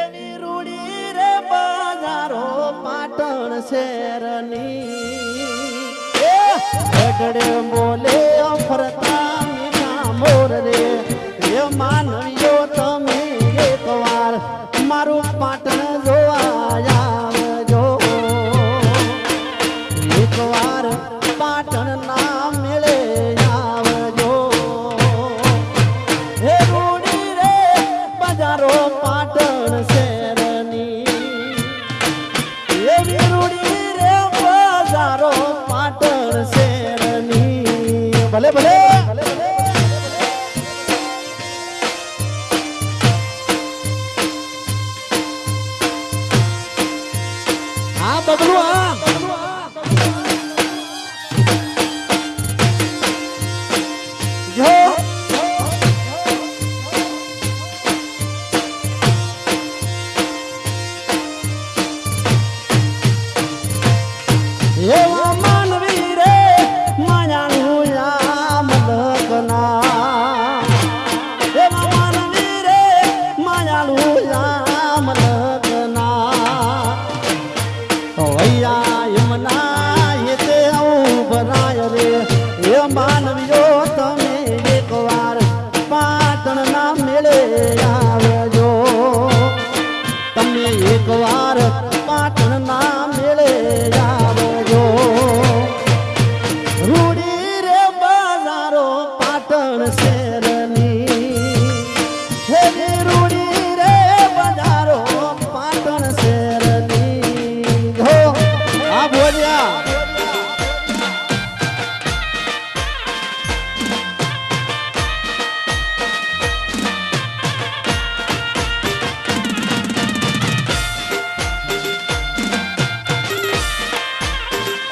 એની રૂડી રે બજારો પાટણ શેરની? ગઢડે બોલે ફરતા મીના મોર રે. Hallelujah.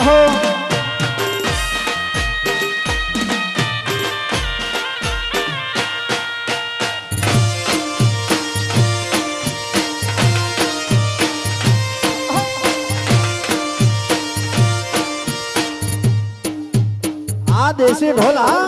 हो भोला।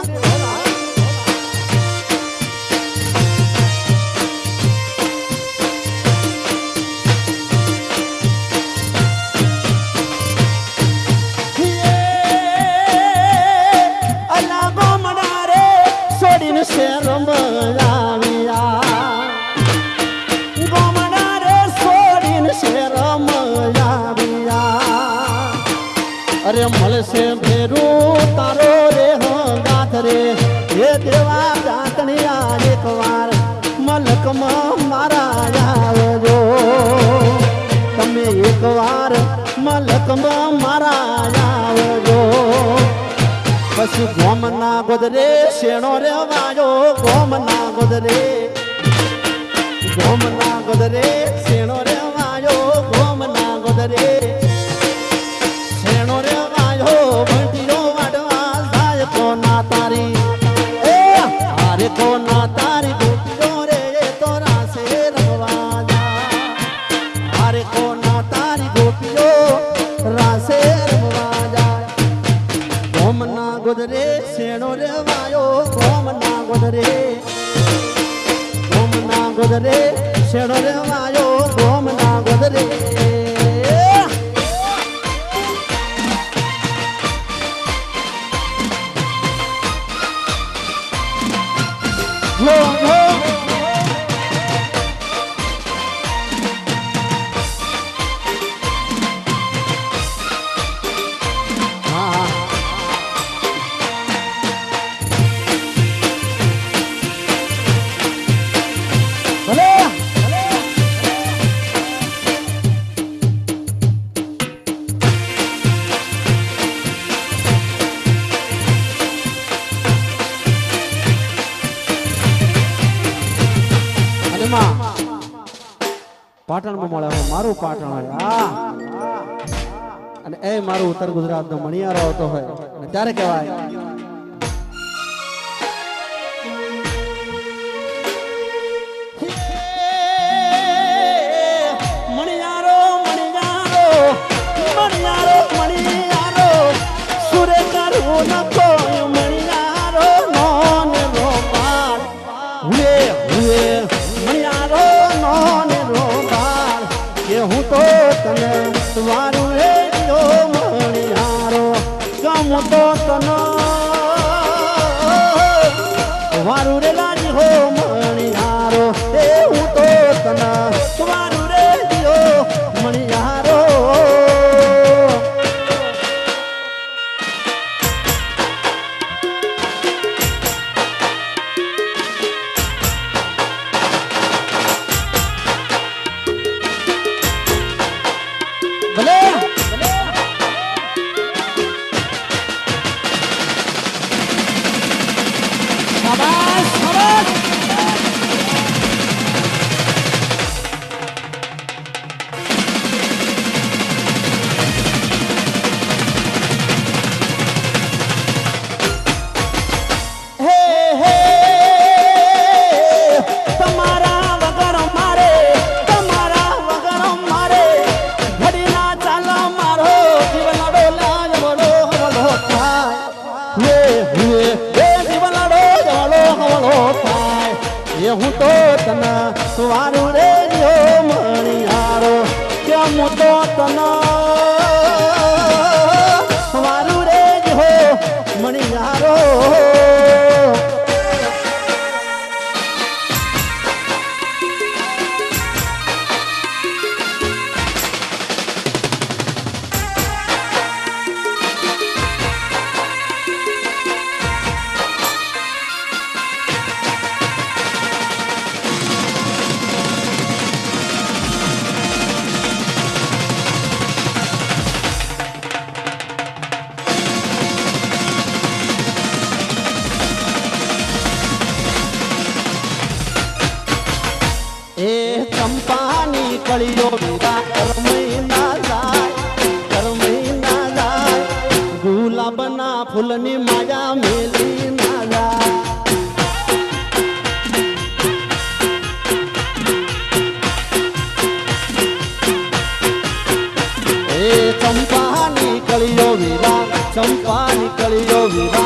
પછી ગોમના ગોદરે શેણો રે વાયો ગોમના ગોદરે ગોમના ગોદરે શેણો રે વાયો ગોમના ગોદરે મારું પાટણ હોય. અને એ મારું ઉત્તર ગુજરાતનો મણિયારો આવતો હોય. અને ત્યારે કહેવાય હું તો તના મોટો તના ચંપાની કળીઓ વિરા કરમઈ ના જાય કરમઈ ના જાય ગુલાબના ફૂલની માયા મેલી ના જાય ચંપાની કળીઓ વિરા ચંપાની કળીઓ વિરા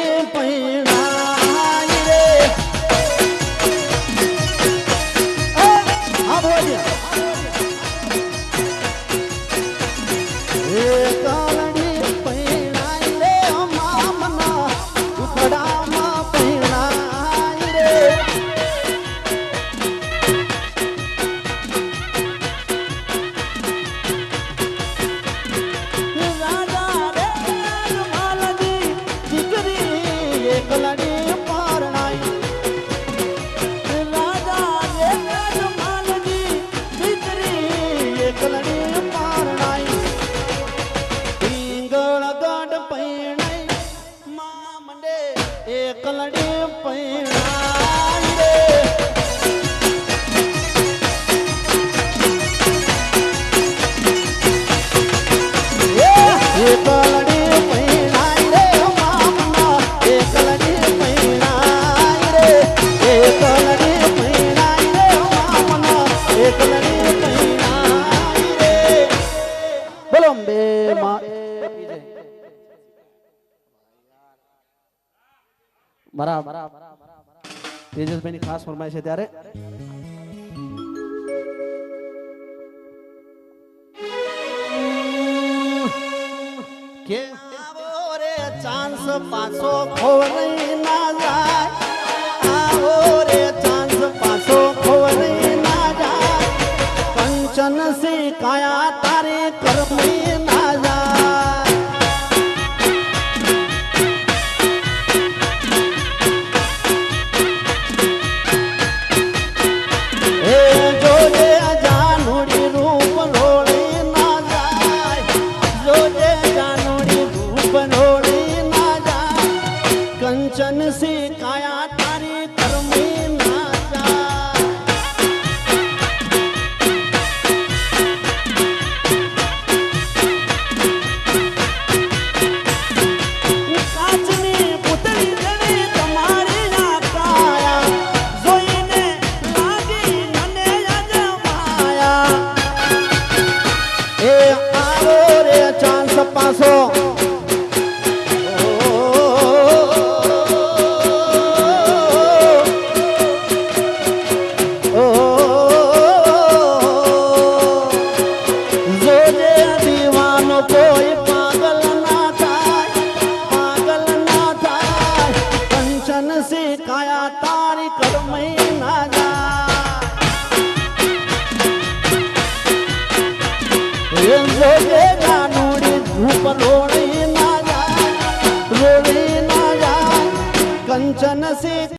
મારા તેજસભાઈની ખાસ ફરમાય છે ત્યારે કે ચાન્સ પાછો ખોવાઈ ના જાય આવો રે ચાન્સ પાછો ખોવાઈ ના જાય કંચન સી કાયા તારે કરમી ના જાય